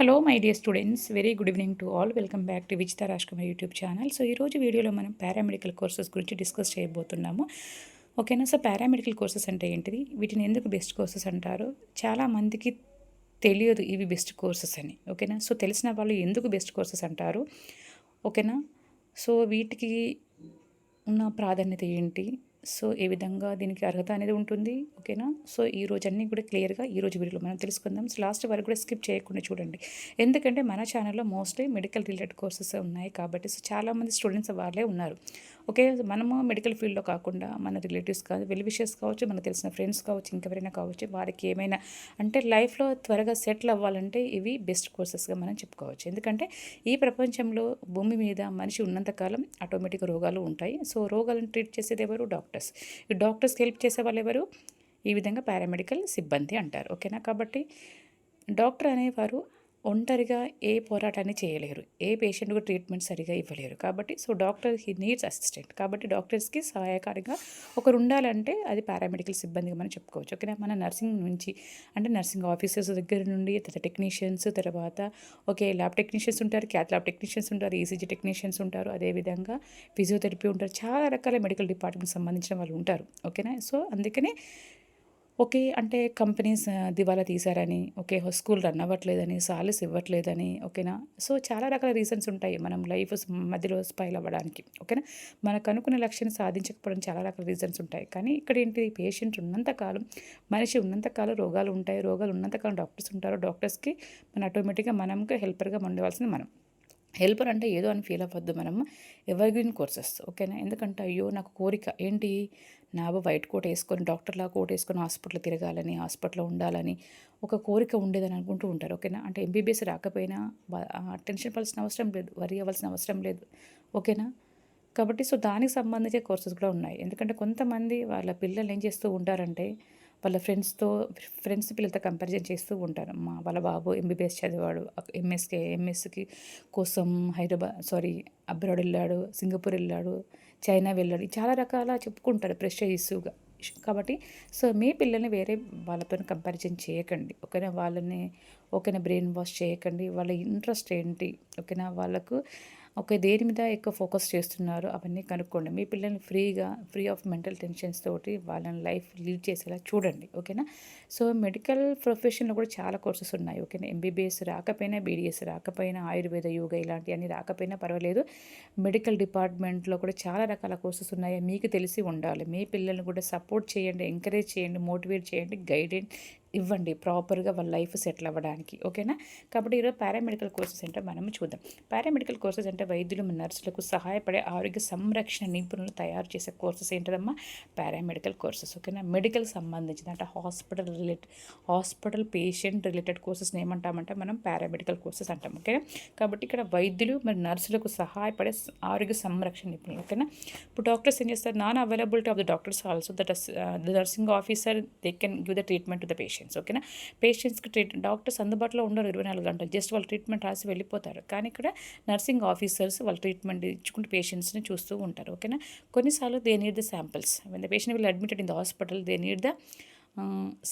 Hello my dear students very good evening to all welcome back to Vijitha Rajkumar YouTube channel so ఈరోజు వీడియోలో మనం paramedical courses గురించి discuss చేయబోతున్నాము. ఓకేనా so paramedical courses అంటే ఏంటిది? వీటిని ఎందుకు బెస్ట్ కోర్సెస్ అంటారు? చాలామందికి తెలియదు ఇవి బెస్ట్ కోర్సెస్ అని. ఓకేనా సో తెలిసిన వాళ్ళు ఎందుకు బెస్ట్ కోర్సెస్ అంటారు? ఓకేనా సో వీటికి ఉన్న ప్రాధాన్యత ఏంటి? సో ఏ విధంగా దీనికి అర్హత అనేది ఉంటుంది? ఓకేనా? సో ఈ రోజు అన్నీ కూడా క్లియర్గా ఈ రోజు వీడియోలో మనం తెలుసుకుందాం. సో లాస్ట్ వరకు కూడా స్కిప్ చేయకుండా చూడండి. ఎందుకంటే మన ఛానల్లో మోస్ట్లీ మెడికల్ రిలేటెడ్ కోర్సెస్ ఉన్నాయి కాబట్టి సో చాలామంది స్టూడెంట్స్ వాళ్ళే ఉన్నారు. ఓకే మనము మెడికల్ ఫీల్డ్లో కాకుండా మన రిలేటివ్స్ కాదు వెల్ విషయస్ కావచ్చు మనకు తెలిసిన ఫ్రెండ్స్ కావచ్చు ఇంకెవరైనా కావచ్చు వారికి ఏమైనా అంటే లైఫ్లో త్వరగా సెటిల్ అవ్వాలంటే ఇవి బెస్ట్ కోర్సెస్గా మనం చెప్పుకోవచ్చు. ఎందుకంటే ఈ ప్రపంచంలో భూమి మీద మనిషి ఉన్నంతకాలం ఆటోమేటిక్ రోగాలు ఉంటాయి. సో రోగాలను ట్రీట్ చేసేది ఎవరు? డాక్టర్స్. ఈ డాక్టర్స్కి హెల్ప్ చేసే వాళ్ళు ఎవరు? ఈ విధంగా పారామెడికల్ సిబ్బంది అంటారు. ఓకేనా? కాబట్టి డాక్టర్ అనేవారు ఒంటరిగా ఏ పోరాటాన్ని చేయలేరు. ఏ పేషెంట్కు ట్రీట్మెంట్ సరిగా ఇవ్వలేరు. కాబట్టి so doctor he needs assistant కాబట్టి డాక్టర్స్కి సహాయకారిగా ఒకరు ఉండాలంటే అది పారామెడికల్ సిబ్బందిగా మనం చెప్పుకోవచ్చు. ఓకేనా? మన నర్సింగ్ నుంచి అంటే నర్సింగ్ ఆఫీసర్స్ దగ్గర నుండి తర్వాత టెక్నీషియన్స్ తర్వాత ఓకే ల్యాబ్ టెక్నీషియన్స్ ఉంటారు క్యాత్ ల్యాబ్ టెక్నీషియన్స్ ఉంటారు ఈసీజీ టెక్నీషియన్స్ ఉంటారు అదేవిధంగా ఫిజియోథెరపీ ఉంటారు. చాలా రకాల మెడికల్ డిపార్ట్మెంట్ సంబంధించిన వాళ్ళు ఉంటారు. ఓకేనా? సో అందుకనే ఓకే అంటే కంపెనీస్ దివాలా తీశారని ఓకే స్కూల్ రన్ అవ్వట్లేదని సాలరీస్ ఇవ్వట్లేదని ఓకేనా? సో చాలా రకాల రీజన్స్ ఉంటాయి మనం లైఫ్ మధ్యలో స్పైల్ అవ్వడానికి ఓకేనా? మనకు అనుకున్న లక్ష్యాన్ని సాధించకపోవడం చాలా రకాల రీజన్స్ ఉంటాయి. కానీ ఇక్కడ ఏంటి పేషెంట్ ఉన్నంతకాలం మనిషి ఉన్నంతకాలం రోగాలు ఉంటాయి రోగాలు ఉన్నంతకాలం డాక్టర్స్ ఉంటారు. డాక్టర్స్కి మన ఆటోమేటిక్గా మనకు హెల్పర్గా ఉండవలసింది మనం. హెల్పర్ అంటే ఏదో అని ఫీల్ అవ్వద్దు మనం ఎవర్ గ్రీన్ కోర్సెస్ ఓకేనా? ఎందుకంటే అయ్యో నాకు కోరిక ఏంటి? నా వైట్ కోట్ వేసుకొని డాక్టర్లా కోట్ వేసుకొని హాస్పిటల్ తిరగాలని హాస్పిటల్లో ఉండాలని ఒక కోరిక ఉండేదని అనుకుంటూ ఉంటారు ఓకేనా? అంటే ఎంబీబీఎస్ రాకపోయినా టెన్షన్ పడాల్సిన అవసరం లేదు వరి అవ్వాల్సిన అవసరం లేదు ఓకేనా? కాబట్టి సో దానికి సంబంధించే కోర్సెస్ కూడా ఉన్నాయి. ఎందుకంటే కొంతమంది వాళ్ళ పిల్లలు ఏం చేస్తూ ఉంటారంటే వాళ్ళ ఫ్రెండ్స్తో ఫ్రెండ్స్ పిల్లలతో కంపారిజన్ చేస్తూ ఉంటారు. మా వాళ్ళ బాబు ఎంబీబీఎస్ చదివాడు ఎంఎస్కే ఎంఎస్కి కోసం హైదరాబాద్ సారీ అబ్రాడ్ వెళ్ళాడు సింగపూర్ వెళ్ళాడు చైనా వెళ్ళాడు. చాలా రకాల చెప్పుకుంటారు ప్రెషర్ ఇష్యూగా. కాబట్టి సో మీ పిల్లల్ని వేరే వాళ్ళతో కంపారిజన్ చేయకండి. ఓకేనా? వాళ్ళని ఓకేనా? బ్రెయిన్ వాష్ చేయకండి. వాళ్ళ ఇంట్రెస్ట్ ఏంటి? ఓకేనా? వాళ్ళకు ఒక దేని మీద ఎక్కువ ఫోకస్ చేస్తున్నారు అవన్నీ కనుక్కోండి. మీ పిల్లల్ని ఫ్రీగా ఫ్రీ ఆఫ్ మెంటల్ టెన్షన్స్ తోటి వాళ్ళని లైఫ్ లీడ్ చేసేలా చూడండి ఓకేనా? సో మెడికల్ ప్రొఫెషన్లో కూడా చాలా కోర్సెస్ ఉన్నాయి ఓకేనా? ఎంబీబీఎస్ రాకపోయినా బీడీఎస్ రాకపోయినా ఆయుర్వేద యోగా ఇలాంటివన్నీ రాకపోయినా పర్వాలేదు. మెడికల్ డిపార్ట్మెంట్లో కూడా చాలా రకాల కోర్సెస్ ఉన్నాయి మీకు తెలిసి ఉండాలి. మీ పిల్లల్ని కూడా సపోర్ట్ చేయండి ఎంకరేజ్ చేయండి మోటివేట్ చేయండి గైడెన్ ఇవ్వండి ప్రాపర్గా వాళ్ళ లైఫ్ సెటిల్ అవ్వడానికి ఓకేనా? కాబట్టి ఈరోజు పారామెడికల్ కోర్సెస్ అంటే మనం చూద్దాం. పారామెడికల్ కోర్సెస్ అంటే వైద్యులు నర్సులకు సహాయపడే ఆరోగ్య సంరక్షణ నిపుణులు తయారు చేసే కోర్సెస్ ఏంటదమ్మా? పారామెడికల్ కోర్సెస్ ఓకేనా? మెడికల్ సంబంధించిన అంటే hospital related hospital patient related కోర్సెస్ని ఏమంటామంటే మనం పారామెడికల్ కోర్సెస్ అంటాం ఓకేనా? కాబట్టి ఇక్కడ వైద్యులు మరి నర్సులకు సహాయపడే ఆరోగ్య సంరక్షణ నిపుణులు ఓకేనా? ఇప్పుడు డాక్టర్స్ ఏం చేస్తారు? Non availability of the doctors also that the nursing officer they can give the treatment to the patient. Patients ఓకేనా పేషెంట్స్కి ట్రీట్ డాక్టర్స్ అందుబాటులో ఉండరు ఇరవై నాలుగు గంటలు జస్ట్ వాళ్ళు ట్రీట్మెంట్ రాసి వెళ్ళిపోతారు. కానీ ఇక్కడ నర్సింగ్ ఆఫీసర్స్ వాళ్ళు ట్రీట్మెంట్ ఇచ్చుకుంటూ పేషెంట్స్ని చూస్తూ ఉంటారు ఓకేనా కొన్నిసార్లు they need the samples when the patient will admitted in the hospital they need the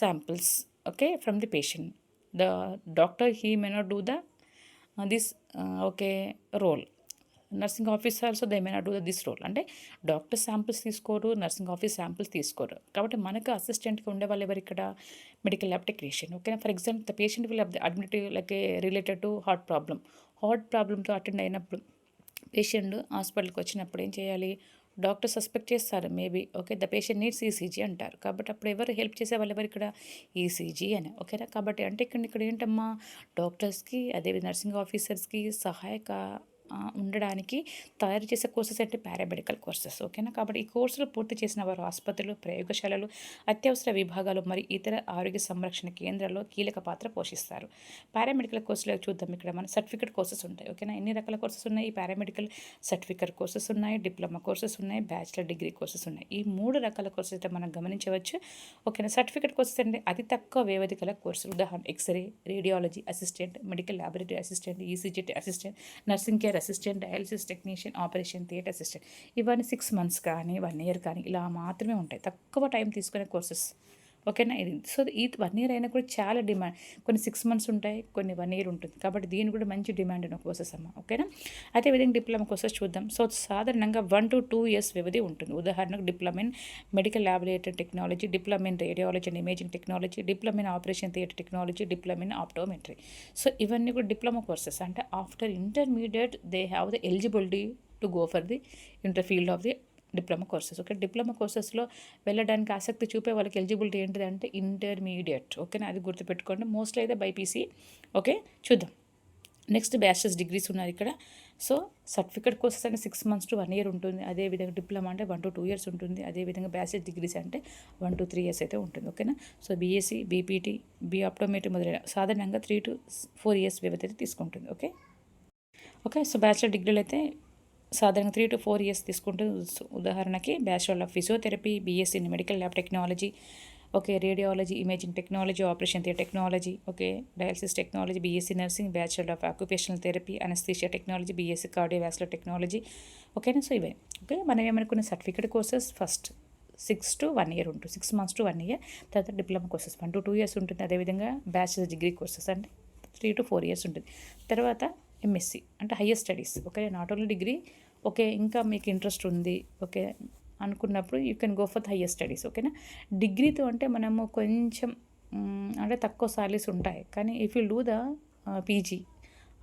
samples okay from the patient the doctor he may not do the this okay role nursing office also they may not do this role. అంటే doctor samples తీసుకోరు nursing office samples తీసుకోరు. కాబట్టి మనకు అసిస్టెంట్గా ఉండే వాళ్ళు ఎవరు ఇక్కడ? Medical lab technician. ఓకేనా? For example the patient will admit like related to heart problem heart ప్రాబ్లమ్తో attend అయినప్పుడు పేషెంట్ హాస్పిటల్కి వచ్చినప్పుడు ఏం చేయాలి? డాక్టర్ సస్పెక్ట్ చేస్తారు maybe. Okay? The patient needs ECG అంటారు. కాబట్టి అప్పుడు ఎవరు హెల్ప్ చేసే వాళ్ళు ఎవరు ఇక్కడ? ఈసీజీ అని. ఓకేనా? కాబట్టి అంటే ఇక్కడ ఇక్కడ ఏంటమ్మా? డాక్టర్స్కి అదేవిధంగా నర్సింగ్ ఆఫీసర్స్కి సహాయక ఉండడానికి తయారు చేసే కోర్సెస్ అంటే పారామెడికల్ కోర్సెస్ ఓకేనా? కాబట్టి ఈ కోర్సులు పూర్తి చేసిన వారు ఆసుపత్రులు ప్రయోగశాలలు అత్యవసర విభాగాలు మరియు ఇతర ఆరోగ్య సంరక్షణ కేంద్రాల్లో కీలక పాత్ర పోషిస్తారు. పారామెడికల్ కోర్సులో చూద్దాం. ఇక్కడ మన సర్టిఫికేట్ కోర్సెస్ ఉంటాయి ఓకేనా? ఎన్ని రకాల కోర్సెస్ ఉన్నాయి? ఈ పారామెడికల్ సర్టిఫికేట్ కోర్సెస్ ఉన్నాయి డిప్లొమా కోర్సెస్ ఉన్నాయి బ్యాచిలర్ డిగ్రీ కోర్సెస్ ఉన్నాయి. ఈ మూడు రకాల కోర్సెస్ అయితే మనం గమనించవచ్చు ఓకేనా? సర్టిఫికేట్ కోర్సెస్ అంటే అతి తక్కువ వ్యవధి గల కోర్సులు. ఉదాహరణ x-ray radiology assistant medical laboratory assistant ECGT assistant nursing care assistant dialysis technician operation theatre assistant. ఇవన్నీ సిక్స్ మంత్స్ కానీ వన్ ఇయర్ కానీ ఇలా మాత్రమే ఉంటాయి. తక్కువ టైం తీసుకునే కోర్సెస్. ఓకేనా? ఇది సో ఈ వన్ ఇయర్ అయినా కూడా చాలా డిమాండ్. కొన్ని సిక్స్ మంత్స్ ఉంటాయి కొన్ని వన్ ఇయర్ ఉంటుంది. కాబట్టి దీని కూడా మంచి డిమాండ్ ఉన్న కోర్సెస్ అమ్మ. ఓకేనా? అదే విధంగా డిప్లొమా కోర్సెస్ చూద్దాం. సో సాధారణంగా వన్ టు టూ ఇయర్స్ వ్యవధి ఉంటుంది. ఉదాహరణకు diploma in medical laboratory technology diploma in radiology and imaging technology diploma in operation theatre technology diploma in optometry. So ఇవన్నీ కూడా డిప్లొమా కోర్సెస్. అంటే after intermediate they have the eligibility to go for the inter field of the diploma courses okay? Diploma కోర్సెస్లో వెళ్ళడానికి ఆసక్తి చూపే వాళ్ళకి eligibility ఏంటిది అంటే intermediate ఓకేనా? అది గుర్తుపెట్టుకోండి. మోస్ట్లీ అయితే బైపీసీ ఓకే? చూద్దాం. నెక్స్ట్ బ్యాచిలర్స్ డిగ్రీస్ ఉన్నారు ఇక్కడ. సో సర్టిఫికేట్ కోర్సెస్ అంటే six months to one year ఉంటుంది. అదేవిధంగా డిప్లొమా అంటే వన్ టు టూ ఇయర్స్ ఉంటుంది. అదేవిధంగా బ్యాచిలర్ డిగ్రీస్ అంటే వన్ టు త్రీ ఇయర్స్ అయితే ఉంటుంది. ఓకేనా? So BSc BPT B optometric మొదలైన సాధారణంగా త్రీ టు ఫోర్ ఇయర్స్ వ్యవధి అయితే తీసుకుంటుంది. ఓకే? ఓకే? సో బ్యాచిలర్ డిగ్రీలు అయితే సాధారణంగా త్రీ టు ఫోర్ ఇయర్స్ తీసుకుంటూ ఉదాహరణకి bachelor of physiotherapy BSc in medical lab technology okay radiology imaging technology operation theatre technology okay dialysis technology BSc nursing bachelor of occupational therapy anaesthesia technology BSc cardiovascular technology ఓకేనా so ఇవే okay మనం ఏమనుకున్న certificate courses first six to one year ఉంటుంది six months to one year తర్వాత diploma courses one to two years ఉంటుంది అదేవిధంగా bachelor degree courses అంటే three to four years ఉంటుంది తర్వాత ఎంఎస్సి అంటే higher studies okay not only degree okay ఇంకా మీకు ఇంట్రెస్ట్ ఉంది ఓకే అనుకున్నప్పుడు you can go for the higher studies ఓకేనా డిగ్రీతో అంటే మనము కొంచెం అంటే తక్కువ సాలరీస్ ఉంటాయి. కానీ if you do the PG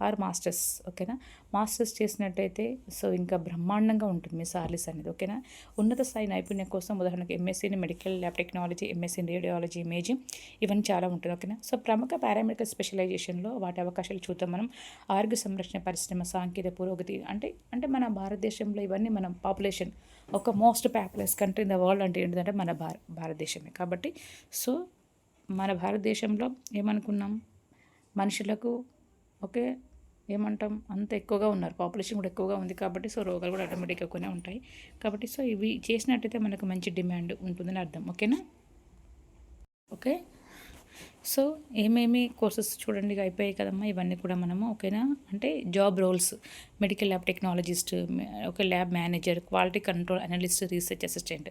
or masters ఓకేనా? మాస్టర్స్ చేసినట్టయితే సో ఇంకా బ్రహ్మాండంగా ఉంటుంది మీ సార్లీస్ అనేది ఓకేనా? ఉన్నత స్థాయి నైపుణ్యం కోసం ఉదాహరణకు ఎంఎస్సీని మెడికల్ ల్యాబ్ టెక్నాలజీ ఎంఎస్సీని రేడియాలజీ ఇమేజింగ్ ఇవన్నీ చాలా ఉంటుంది ఓకేనా? సో ప్రముఖ పారామెడికల్ స్పెషలైజేషన్లో వాటి అవకాశాలు చూద్దాం మనం. ఆరోగ్య సంరక్షణ పరిశ్రమ సాంకేతిక పురోగతి అంటే అంటే మన భారతదేశంలో ఇవన్నీ మనం పాపులేషన్ ఒక most populous country in the world అంటే ఏంటంటే మన భార భారతదేశమే. కాబట్టి సో మన భారతదేశంలో ఏమనుకున్నాం? మనుషులకు ఓకే? ఏమంటాం? అంత ఎక్కువగా ఉన్నారు. పాపులేషన్ కూడా ఎక్కువగా ఉంది కాబట్టి సో రోగాలు కూడా ఆటోమేటిక్గా ఎక్కువనే ఉంటాయి. కాబట్టి సో ఇవి చేసినట్టయితే మనకు మంచి డిమాండ్ ఉంటుందని అర్థం. ఓకేనా? ఓకే? సో ఏమేమి కోర్సెస్ చూడండి అయిపోయాయి కదమ్మా ఇవన్నీ కూడా మనము ఓకేనా? అంటే job roles medical lab technologist okay lab manager quality control analyst research assistant.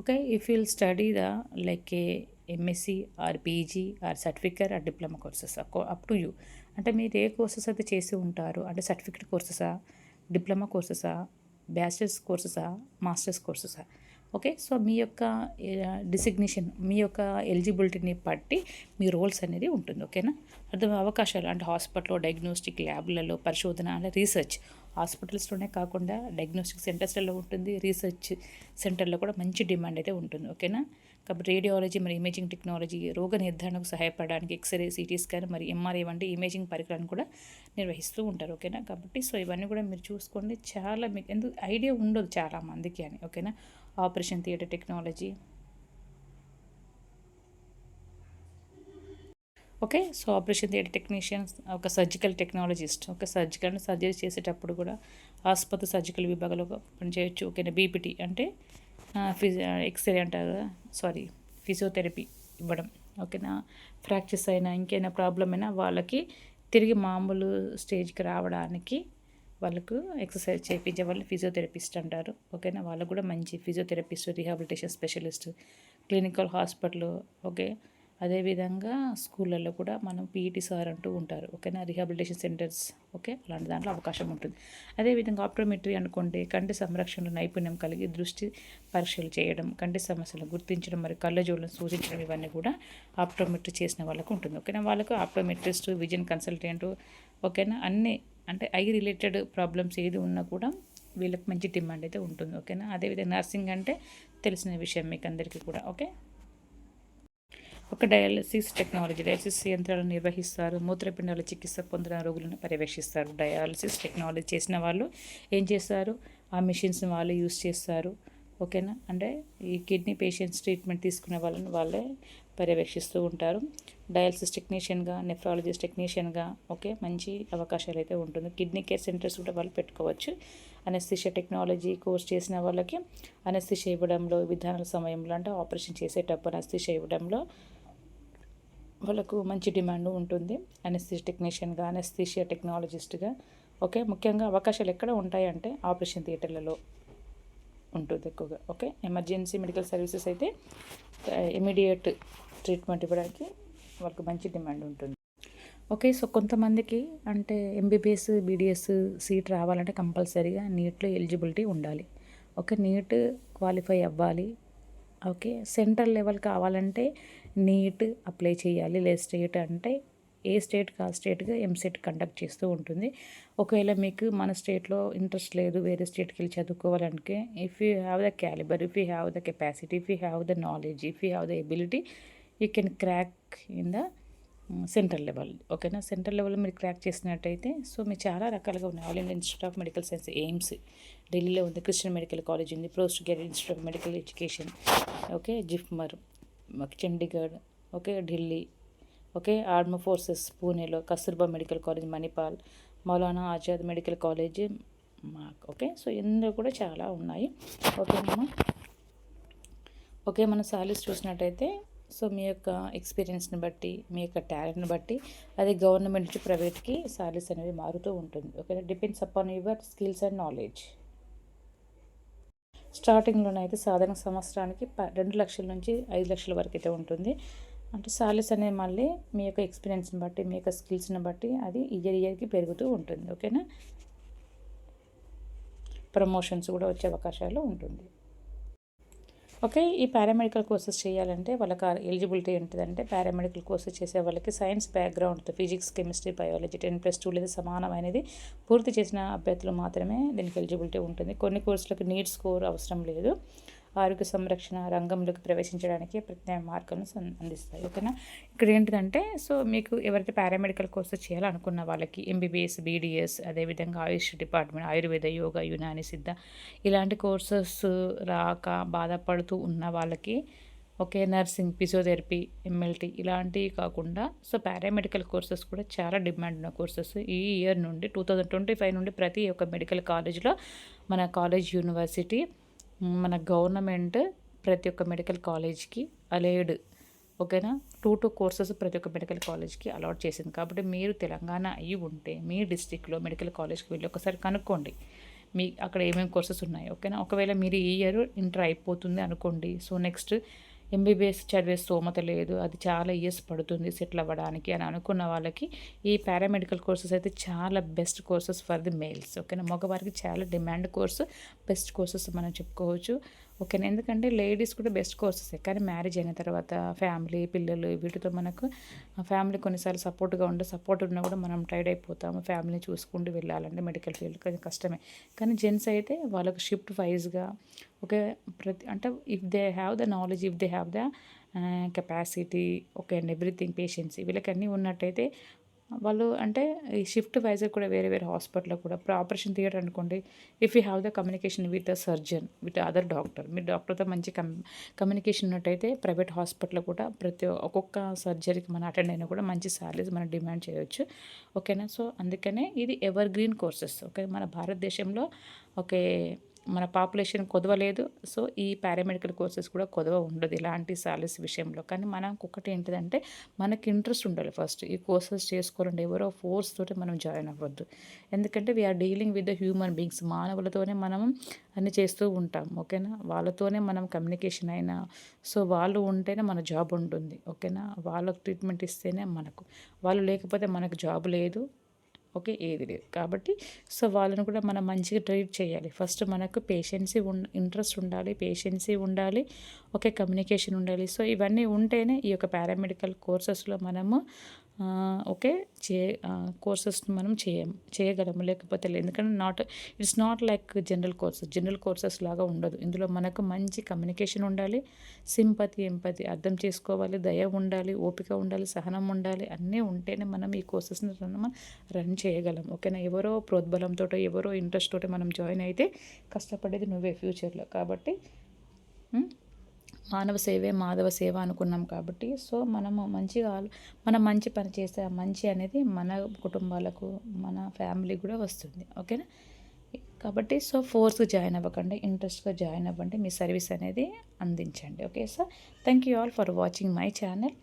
Okay? If you'll study the like a MSc or PG or certificate or diploma courses up to you. అంటే మీరు ఏ courses అయితే చేసి ఉంటారు అంటే certificate కోర్సెసా diploma కోర్సెసా bachelors కోర్సెసా మాస్టర్స్ కోర్సెసా ఓకే? సో మీ యొక్క డిసిగ్నేషన్ మీ యొక్క ఎలిజిబిలిటీని బట్టి మీ రోల్స్ అనేది ఉంటుంది. ఓకేనా? అర్థం అవకాశాలు అంటే హాస్పిటల్లో డయాగ్నోస్టిక్ ల్యాబ్లలో పరిశోధన అంటే రీసెర్చ్ హాస్పిటల్స్లోనే కాకుండా డయాగ్నోస్టిక్ సెంటర్స్లలో ఉంటుంది రీసెర్చ్ సెంటర్లో కూడా మంచి డిమాండ్ అయితే ఉంటుంది ఓకేనా కాబట్టి రేడియాలజీ మరి ఇమేజింగ్ టెక్నాలజీ రోగ నిర్ధారణకు సహాయపడడానికి ఎక్స్రే సిటీ స్కాన్ మరి ఎంఆర్ఐ వంటి ఇమేజింగ్ పరికరాన్ని కూడా నిర్వహిస్తూ ఉంటారు ఓకేనా కాబట్టి సో ఇవన్నీ కూడా మీరు చూసుకోండి. చాలా మీకు ఎందుకు ఐడియా ఉండదు చాలా మందికి అని ఓకేనా operation theatre technology okay? So operation theatre technicians ఒక సర్జికల్ టెక్నాలజిస్ట్ ఒక సర్జికల్ సర్జరీ చేసేటప్పుడు కూడా ఆసుపత్రి సర్జికల్ విభాగంలో పనిచేయచ్చు. ఓకేనా? బీపీటీ అంటే ఫిజి ఎక్స్రే అంటారు కదా? సారీ ఫిజియోథెరపీ ఇవ్వడం. ఓకేనా? ఫ్రాక్చర్స్ అయినా ఇంకైనా ప్రాబ్లం అయినా వాళ్ళకి తిరిగి మామూలు స్టేజ్కి రావడానికి వాళ్ళకు ఎక్సర్సైజ్ చేయించే వాళ్ళు ఫిజియోథెరపిస్ట్ అంటారు. ఓకేనా? వాళ్ళకు కూడా మంచి physiotherapist rehabilitation specialist clinical hospital okay? అదేవిధంగా స్కూళ్ళల్లో కూడా మనం పీఈటీ సార్ అంటూ ఉంటారు. ఓకేనా? Rehabilitation centres. ఓకే? అలాంటి దాంట్లో అవకాశం ఉంటుంది. అదేవిధంగా ఆప్టోమెట్రీ అనుకోండి. కంటి సంరక్షణలో నైపుణ్యం కలిగి దృష్టి పరీక్షలు చేయడం కంటి సమస్యలను గుర్తించడం మరియు కళ్ళజోళ్ళను సూచించడం ఇవన్నీ కూడా ఆప్టోమెట్రీ చేసిన వాళ్ళకు ఉంటుంది. ఓకేనా? వాళ్ళకు ఆప్టోమెట్రిస్ట్ విజన్ కన్సల్టెంట్ ఓకేనా? అన్నీ అంటే ఐ రిలేటెడ్ ప్రాబ్లమ్స్ ఏది ఉన్నా కూడా వీళ్ళకి మంచి డిమాండ్ అయితే ఉంటుంది. ఓకేనా? అదేవిధంగా నర్సింగ్ అంటే తెలిసిన విషయం మీకు అందరికీ కూడా. ఓకే? ఒక డయాలసిస్ టెక్నాలజీ డయాలసిస్ యంత్రాలను నిర్వహిస్తారు. మూత్రపిండాల చికిత్స పొందిన రోగులను పర్యవేక్షిస్తారు. డయాలసిస్ టెక్నాలజీ చేసిన వాళ్ళు ఏం చేస్తారు? ఆ మిషన్స్ వాళ్ళు యూస్ చేస్తారు. ఓకేనా? అంటే ఈ కిడ్నీ పేషెంట్స్ ట్రీట్మెంట్ తీసుకునే వాళ్ళని వాళ్ళే పర్యవేక్షిస్తూ ఉంటారు. డయాలసిస్ టెక్నీషియన్గా నెఫ్రాలజిస్ట్ టెక్నీషియన్గా ఓకే మంచి అవకాశాలు అయితే ఉంటుంది. కిడ్నీ కేర్ సెంటర్స్ కూడా వాళ్ళు పెట్టుకోవచ్చు. అనస్థిషియా టెక్నాలజీ కోర్స్ చేసిన వాళ్ళకి అనస్థిషియా ఇవ్వడంలో విధానాల సమయంలో అంటే ఆపరేషన్ చేసేటప్పుడు అనస్థిషియా ఇవ్వడంలో వాళ్ళకు మంచి డిమాండ్ ఉంటుంది. అనస్థిషియా టెక్నీషియన్గా అనస్థిషియా టెక్నాలజిస్ట్గా ఓకే ముఖ్యంగా అవకాశాలు ఎక్కడ ఉంటాయంటే ఆపరేషన్ థియేటర్లలో ఉంటుంది ఎక్కువగా. ఓకే ఎమర్జెన్సీ మెడికల్ సర్వీసెస్ అయితే eh, ఇమీడియట్ ట్రీట్మెంట్ ఇవ్వడానికి వాళ్ళకి మంచి డిమాండ్ ఉంటుంది. ఓకే సో కొంతమందికి అంటే ఎంబీబీఎస్ బీడిఎస్ సీట్ రావాలంటే కంపల్సరీగా నీట్లో ఎలిజిబిలిటీ ఉండాలి. ఓకే నీట్ క్వాలిఫై అవ్వాలి. ఓకే? సెంట్రల్ లెవెల్ కావాలంటే నీట్ అప్లై చేయాలి. లేదు స్టేట్ అంటే ఏ స్టేట్ ఆ స్టేట్గా ఎంసెట్ కండక్ట్ చేస్తూ ఉంటుంది. ఒకవేళ మీకు మన స్టేట్లో ఇంట్రెస్ట్ లేదు వేరే స్టేట్కి వెళ్ళి చదువుకోవాలంటే if you have the calibre if you have the capacity if you have the knowledge if you have the ability you can crack in the central level. ఓకేనా? సెంట్రల్ లెవెల్ మీరు క్రాక్ చేసినట్టయితే so మీరు చాలా రకాలుగా ఉన్నాయి. All India institute of medical science AIIMS ఢిల్లీలో ఉంది. Christian medical college ఉంది. Post graduate institute of medical education okay? JIPMER Chandigarh okay? Delhi okay? Arm forces పూణేలో Kasturba medical college Manipal Maulana Azad medical college మాకు okay? So ఇందులో కూడా చాలా ఉన్నాయి. ఓకేనమ్మా? ఓకే మన సాలీస్ చూసినట్టయితే సో మీ యొక్క ఎక్స్పీరియన్స్ని బట్టి మీ యొక్క టాలెంట్ని బట్టి అది గవర్నమెంట్ నుంచి ప్రైవేట్కి సాలీస్ అనేవి మారుతూ ఉంటుంది. Okay depends upon your skills and knowledge. స్టార్టింగ్లోనైతే సాధారణ సంవత్సరానికి ప రెండు లక్షల నుంచి ఐదు లక్షల వరకు అయితే ఉంటుంది. అంటే సాలీస్ అనేది మళ్ళీ మీ యొక్క ఎక్స్పీరియన్స్ని బట్టి మీ యొక్క స్కిల్స్ని బట్టి అది ఇయర్ ఇయర్కి పెరుగుతూ ఉంటుంది. ఓకేనా? ప్రమోషన్స్ కూడా వచ్చే అవకాశాలు ఉంటుంది. ఓకే ఈ పారామెడికల్ కోర్సెస్ చేయాలంటే వాళ్ళకి ఎలిజిబిలిటీ ఉంటుందంటే పారామెడికల్ కోర్సెస్ చేసే వాళ్ళకి science బ్యాక్గ్రౌండ్తో physics chemistry biology ten plus two లేదా సమానమైనది పూర్తి చేసిన అభ్యర్థులు మాత్రమే దీనికి ఎలిజిబిలిటీ ఉంటుంది. కొన్ని కోర్సులకు నీట్ స్కోర్ అవసరం లేదు. ఆరోగ్య సంరక్షణ రంగంలోకి ప్రవేశించడానికి ప్రత్యేక మార్గాలను అందిస్తాయి ఓకేనా? ఇక్కడ ఏంటిదంటే సో మీకు ఎవరైతే పారామెడికల్ కోర్సు చేయాలనుకున్న వాళ్ళకి ఎంబీబీఎస్ బీడీఎస్ అదేవిధంగా ఆయుష్ డిపార్ట్మెంట్ ఆయుర్వేద యోగా యునాని సిద్ధ ఇలాంటి కోర్సెస్ రాక బాధపడుతూ ఉన్న వాళ్ళకి ఓకే నర్సింగ్ ఫిజియోథెరపీ ఎంఎల్టీ ఇలాంటివి కాకుండా సో పారామెడికల్ కోర్సెస్ కూడా చాలా డిమాండ్ ఉన్న కోర్సెస్. ఈ ఇయర్ నుండి టూ థౌజండ్ ట్వంటీ ఫైవ్ నుండి ప్రతి ఒక్క మెడికల్ కాలేజ్లో మన కాలేజ్ యూనివర్సిటీ మన గవర్నమెంట్ ప్రతి ఒక్క మెడికల్ కాలేజ్కి అలేడ్ ఓకేనా? టూ టూ కోర్సెస్ ప్రతి ఒక్క మెడికల్ కాలేజ్కి అలాట్ చేసింది. కాబట్టి మీరు తెలంగాణ అయ్యి ఉంటే మీ డిస్టిక్లో మెడికల్ కాలేజ్కి వెళ్ళి ఒకసారి కనుక్కోండి. మీ అక్కడ ఏమేమి కోర్సెస్ ఉన్నాయి ఓకేనా? ఒకవేళ మీరు ఈ ఇయర్ ఇంటర్ అయిపోతుంది అనుకోండి సో నెక్స్ట్ ఎంబీబీఎస్ చదివే స్తోమత లేదు. అది చాలా ఇయర్స్ పడుతుంది సెటిల్ అవ్వడానికి అని అనుకున్న వాళ్ళకి ఈ పారామెడికల్ కోర్సెస్ అయితే చాలా best courses for the males ఓకేనా మగవారికి చాలా డిమాండ్ కోర్సు బెస్ట్ కోర్సెస్ మనం చెప్పుకోవచ్చు. ఓకేనా? ఎందుకంటే లేడీస్ కూడా బెస్ట్ కోర్సెస్. కానీ మ్యారేజ్ అయిన తర్వాత ఫ్యామిలీ పిల్లలు వీటితో మనకు ఫ్యామిలీ కొన్నిసార్లు సపోర్ట్గా ఉండే సపోర్ట్ ఉన్నా కూడా మనం టైడ్ అయిపోతాము. ఫ్యామిలీని చూసుకుంటూ వెళ్ళాలంటే మెడికల్ ఫీల్డ్ కొంచెం కష్టమే. కానీ జెంట్స్ అయితే వాళ్ళకు షిఫ్ట్ వైజ్గా ఓకే ప్రతి అంటే if they have the knowledge if they have the capacity okay and everything patience వీళ్ళకి అన్నీ ఉన్నట్టయితే వాళ్ళు అంటే ఈ షిఫ్ట్ వైజర్ కూడా వేరే వేరే హాస్పిటల్లో కూడా ఇప్పుడు ఆపరేషన్ థియేటర్ అనుకోండి if you have the communication with the surgeon with other doctor మీరు డాక్టర్తో మంచి కమ్ కమ్యూనికేషన్ ఉన్నట్టయితే ప్రైవేట్ హాస్పిటల్లో కూడా ప్రతి ఒక్కొక్క సర్జరీకి మనం అటెండ్ అయినా కూడా మంచి శాలరీస్ మనం డిమాండ్ చేయవచ్చు ఓకేనా సో అందుకనే ఇది ఎవర్ గ్రీన్ కోర్సెస్ ఓకే మన భారతదేశంలో ఓకే మన పాపులేషన్ కొదవలేదు. సో ఈ పారామెడికల్ కోర్సెస్ కూడా కొదవ ఉండదు ఇలాంటి సాలరీస్ విషయంలో. కానీ మనకు ఒకటి ఏంటిదంటే మనకి ఇంట్రెస్ట్ ఉండాలి ఫస్ట్ ఈ కోర్సెస్ చేసుకోవాలంటే ఎవరో ఫోర్స్ తోటి మనం జాయిన్ అవ్వద్దు. ఎందుకంటే we're dealing with the human beings మానవులతోనే మనం అన్ని చేస్తూ ఉంటాం. ఓకేనా వాళ్ళతోనే మనం కమ్యూనికేషన్ అయినా సో వాళ్ళు ఉంటేనే మన జాబ్ ఉంటుంది. ఓకేనా వాళ్ళకు ట్రీట్మెంట్ ఇస్తేనే మనకు. వాళ్ళు లేకపోతే మనకు జాబ్ లేదు. ఓకే ఏది లేదు. కాబట్టి సో వాళ్ళని కూడా మనం మంచిగా ట్రీట్ చేయాలి. ఫస్ట్ మనకు పేషెన్సీ ఉం ఇంట్రెస్ట్ ఉండాలి పేషెన్సీ ఉండాలి ఓకే కమ్యూనికేషన్ ఉండాలి. సో ఇవన్నీ ఉంటేనే ఈ యొక్క పారామెడికల్ కోర్సెస్లో మనము ఓకే చే కోర్సెస్ మనం చేయం చేయగలము. లేకపోతే లేదు. ఎందుకంటే not it's not like general courses. General courses లాగా ఉండదు. ఇందులో మనకు మంచి కమ్యూనికేషన్ ఉండాలి. సింపతి ఎంపతి అర్థం చేసుకోవాలి. దయ ఉండాలి. ఓపిక ఉండాలి. సహనం ఉండాలి. అన్నీ ఉంటేనే మనం ఈ కోర్సెస్ని రన్ రన్ చేయగలం. ఓకేనా? ఎవరో ప్రోద్బలంతో ఎవరో ఇంట్రెస్ట్ తోటి మనం జాయిన్ అయితే కష్టపడేది నువ్వే ఫ్యూచర్లో. కాబట్టి మానవ సేవే మాధవ సేవ అనుకున్నాం కాబట్టి సో మనము మంచిగా మనం మంచి పని చేస్తే ఆ మంచి అనేది మన కుటుంబాలకు మన ఫ్యామిలీ కూడా వస్తుంది. ఓకేనా? కాబట్టి సో ఫోర్స్గా జాయిన్ అవ్వకండి ఇంట్రెస్ట్గా జాయిన్ అవ్వండి మీ సర్వీస్ అనేది అందించండి. Okay sir thank you all for watching my channel.